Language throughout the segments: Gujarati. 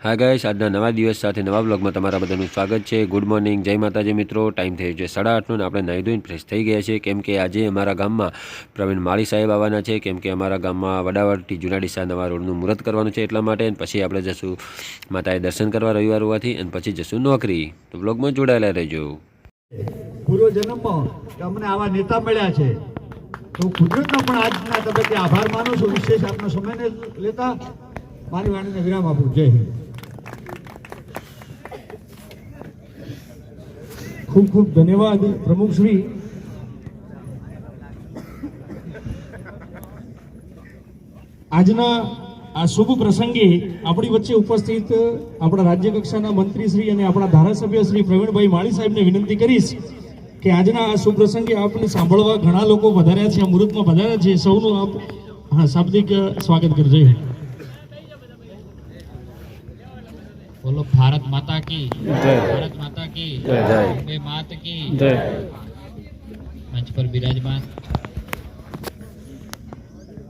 હા ગાઈશ, આજના નવા દિવસ સાથે નવા બ્લોગમાં તમારા બધાનું સ્વાગત છે. ગુડ મોર્નિંગ જય માતાજી મિત્રો. ટાઈમ થયો છે સાડા આઠનો ને આપણે નાહી ધોઈને ફ્રેશ થઈ ગયા છે કેમ કે આજે અમારા ગામમાં પ્રવીણ માળી સાહેબ આવવાના છે. કેમ કે અમારા ગામમાં વડાવડથી જુનાડીસા નવા રોડનું મુહૂર્ત કરવાનું છે એટલા માટે. અને પછી આપણે જશું માતાએ દર્શન કરવા રવિવાર હોવાથી અને પછી જશું નોકરી. તો બ્લોગમાં જોડાયેલા રહેજો. પૂર્વ જન્મમાં આવા નેતા મળ્યા છે. તો કુદરતનો પણ આજના તબક્કે આભાર માનું છું. વિશેષ આપનો સમયને લેતા મારી વાણીને વિરામ આપું. જય હિન્દ. ખૂબ ખૂબ ધન્યવાદ પ્રમુખશ્રી આજના આ શુભ પ્રસંગે આપણી વચ્ચે ઉપસ્થિત આપણા રાજ્ય કક્ષાના મંત્રી શ્રી અને આપણા ધારાસભ્ય શ્રી પ્રવીણભાઈ માળી સાહેબને વિનંતી કરીશ કે આજના આ શુભ પ્રસંગે આપને સાંભળવા ઘણા લોકો વધાર્યા છે, અમૃતમાં વધાર્યા છે. સૌનું આપ, હા, શાબ્દિક સ્વાગત કરજો. બોલો ભારત માતા કી. જય. ભારત માતા કી. જય. માત કી. મંચ પર બિરાજમાન.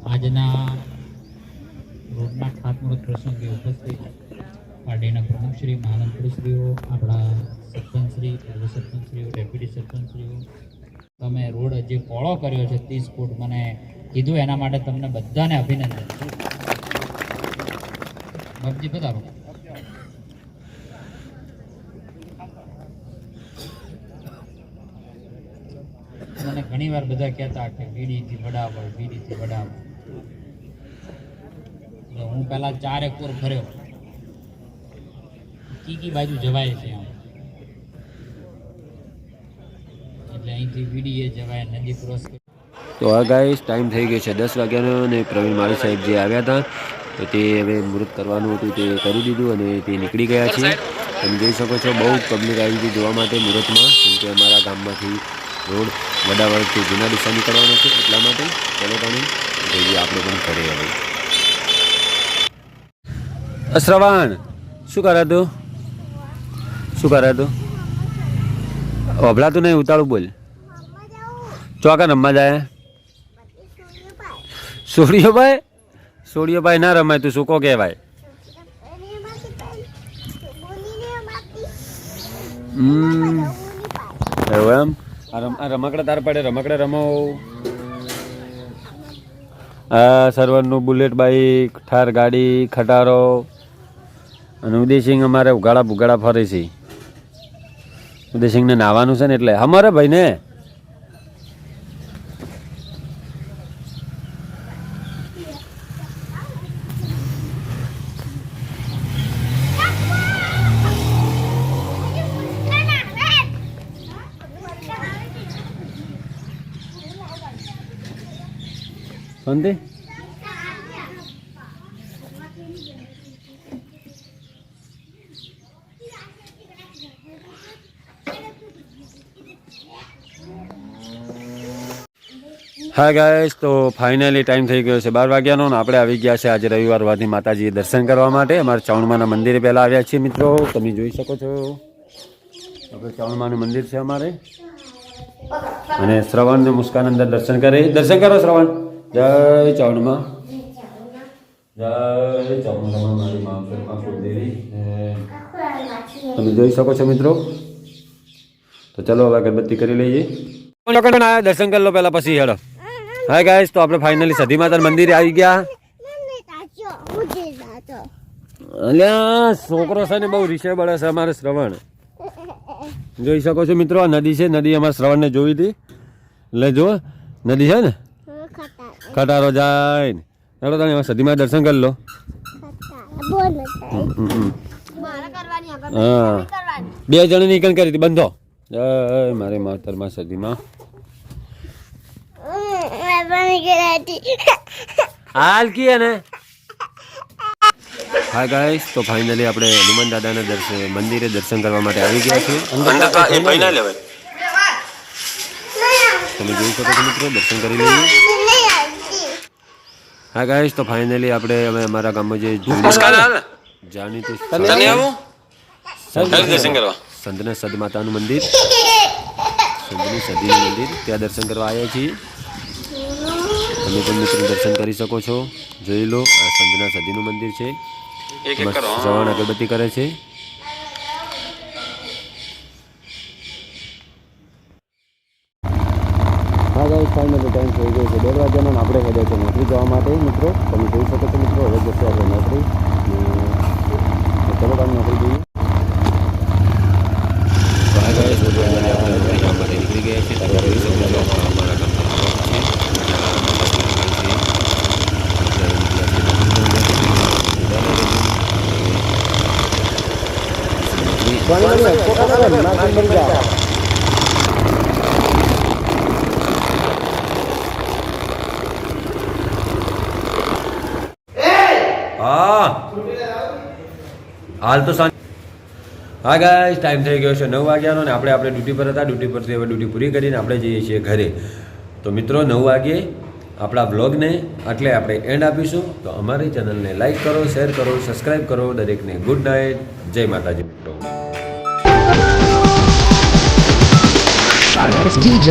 આજના રોડના ખાતમુહૂર્ત પ્રસંગે ઉપસ્થિત પાર્ટીના પ્રમુખશ્રી મહાનંદશ્રીઓ આપણા સરપંચશ્રી પૂર્વ સરપંચશ્રીઓ ડેપ્યુટી સરપંચશ્રીઓ તમે રોડ જે પોળો કર્યો છે ત્રીસ ફૂટ મને કીધું એના માટે તમને બધાને અભિનંદન. બાપજી બતાવો મને ઘણી વાર બધા કહેતા કે બીડીથી વડાવળ બીડીથી વડાવળ. એટલે હું પહેલા ચાર એકોર ફર્યો. કીકી બાજુ જવાય છે આમ. એટલે અહીંથી બીડીએ જવાય નદી ક્રોસ તો આ ગાઈસ ટાઈમ થઈ ગયો છે દસ વાગ્યાનો અને પ્રવીણ માળી સાહેબ જે આવ્યા હતા, તો તે હવે મૃત કરવાનું હતું, તે કરી દીધું અને તે નીકળી ગયા છે તમે જોઈ શકો છો, બહુ પબ્લિક આવી હતી જોવા માટે મુહૂર્તમાં કેમ કે અમારા ગામમાંથી રોડ વડાવડથી જૂના દિશા નીકળવાનો છે એટલા માટે ચલો તાણી જઈએ આપણે પણ ઘરે હવે. અશ્રવાણ શું કરે તું? શું કરે તું? અભલાતું નહીં ઉતાળું બોલ. ચોકા રમવા જાય? સોડિયોભાઈ સોડિયોભાઈ ના રમાય તું સૂકો કહેવાય. હમ એવું એમ? આ રમકડા તાર પડે, રમકડા રમો. આ સર્વરનું બુલેટ બાઈક, ઠાર ગાડી, ખટારો. અને ઉદયસિંહ અમારે ઉગાડા ભૂગાડા ફરે છે. ઉદયસિંહને નાવાનું છે ને એટલે. અમારે ભાઈ ને હા ગાયસ તો ફાઇનલી ટાઈમ થઈ ગયો છે બાર વાગ્યાનો આપણે આવી ગયા છે આજે રવિવાર વાદી માતાજીએ દર્શન કરવા માટે. અમારે ચાવણમાના મંદિરે પહેલાં આવ્યા છીએ મિત્રો. તમે જોઈ શકો છો. આપણે ચાવણમાનું મંદિર છે અમારે. અને શ્રવણ ને મુસ્કાન અંદર દર્શન કરે. દર્શન કરો શ્રવણ. જય ચાવણમાં જય ચાવણમાં મારી મા કુળદેવી તમે જોઈ શકો છો મિત્રો. તો ચલો હવે અગરબત્તી કરી લઈએ. દર્શન કરી લો પહેલા પછી હેડો. હા ગાઈસ તો આપણે ફાઇનલી સધી માતા મંદિરે આવી ગયા. અલ્યા છોકરો છે ને બહુ રીસે બળે છે અમારે શ્રવણ. જોઈ શકો છો મિત્રો આ નદી છે નદી અમારે શ્રવણને જોઈ હતી. એટલે જો નદી છે ને? ખટારો જાય ચાલો તમે એમાં સધીમાં દર્શન કરી લો. હા. બે જણ નીકળ કરી હતી બંધો. જય મારે માતરમાં સદીમાં હાલ કી ને હા ગાઈસ તો ફાઇનલી આપણે હનુમાન દાદાના દર્શન મંદિરે દર્શન કરવા માટે આવી ગયા છીએ. તમે જોઈ શકો છો મિત્રો દર્શન કરી લઈએ. હા ગાઈસ તો ફાઇનલી આપણે હવે અમારા ગામમાં જે જૂનું જાણીતું સંતને સદ માતાનું મંદિર. સંતની સદીનું મંદિર. ત્યાં દર્શન કરવા આવ્યા છીએ. તમે પણ મિત્રો દર્શન કરી શકો છો. જોઈ લો આ સંતના સદીનું મંદિર છે. જવાન અગરબત્તી કરે છે. ગાઈસ ફાઇનલી ટાઈમ થઈ ગયો છે બે વાગ્યાનો આપણે હેડે છે નોકરી જવા માટે મિત્રો તમે જોઈ શકો છો મિત્રો હવે જશે આપણે નોકરી ચલો તમે નોકરી જોઈએ તો હા guys, બધું finally આપણે નોકરી જવા માટે નીકળી ગયા છીએ તમે જોઈ શકો છો અમારા ગામના લોકો છે જ્યાં માતાજી નીકળી છે હા હાલ તો સાંજ હા ગાઈસ ટાઈમ થઈ ગયો છે નવ વાગ્યાનો ને આપણે આપણે ડ્યુટી પર હતા. ડ્યુટી પરથી હવે ડ્યુટી પૂરી કરીને આપણે જઈએ છીએ ઘરે. તો મિત્રો, નવ વાગ્યે આપણા બ્લોગને આટલે આપણે એન્ડ આપીશું. તો અમારી ચેનલને લાઇક કરો શેર કરો સબસ્ક્રાઈબ કરો. દરેકને ગુડ નાઇટ જય માતાજી. મિત્રો DJ.